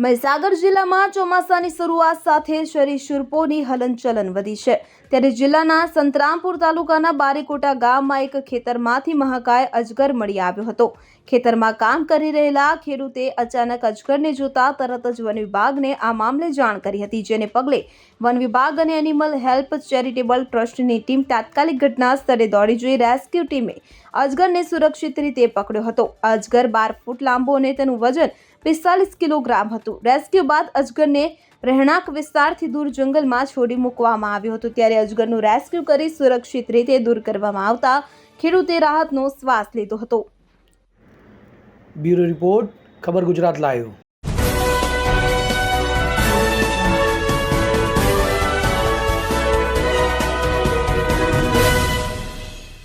મહીસાગર જિલ્લામાં ચોમાસાની શરૂઆત સાથે સરીસૃપોની હલનચલન વધી છે. ત્યારે જિલ્લાના સંતરામપુર તાલુકાના બારીકોટા ગામમાં એક ખેતરમાંથી મહાકાય અજગર મળી આવ્યો હતો. ખેતરમાં કામ કરી રહેલા ખેડૂતે અચાનક અજગરને જોતા તરત જ વન વિભાગને આ મામલે જાણ કરી હતી, જેને પગલે વન વિભાગ અને એનિમલ હેલ્પ ચેરિટેબલ ટ્રસ્ટની ટીમ તાત્કાલિક ઘટના સ્થળે દોડી જઈ રેસ્ક્યુ ટીમે અજગરને સુરક્ષિત રીતે પકડ્યો હતો. અજગર બાર ફૂટ લાંબો અને તેનું વજન પિસ્તાલીસ કિલોગ્રામ હતું. રેસ્ક્યુ બાદ અજગરને રહેણાંક વિસ્તારથી દૂર જંગલમાં છોડી મૂકવામાં આવ્યો હતો. ત્યારે અજગરનું રેસ્ક્યુ કરી સુરક્ષિત રીતે દૂર કરવામાં આવતા ખેડૂતે રાહતનો શ્વાસ લીધો હતો. બ્યુરો રિપોર્ટ, ખબર ગુજરાત લાઈવ.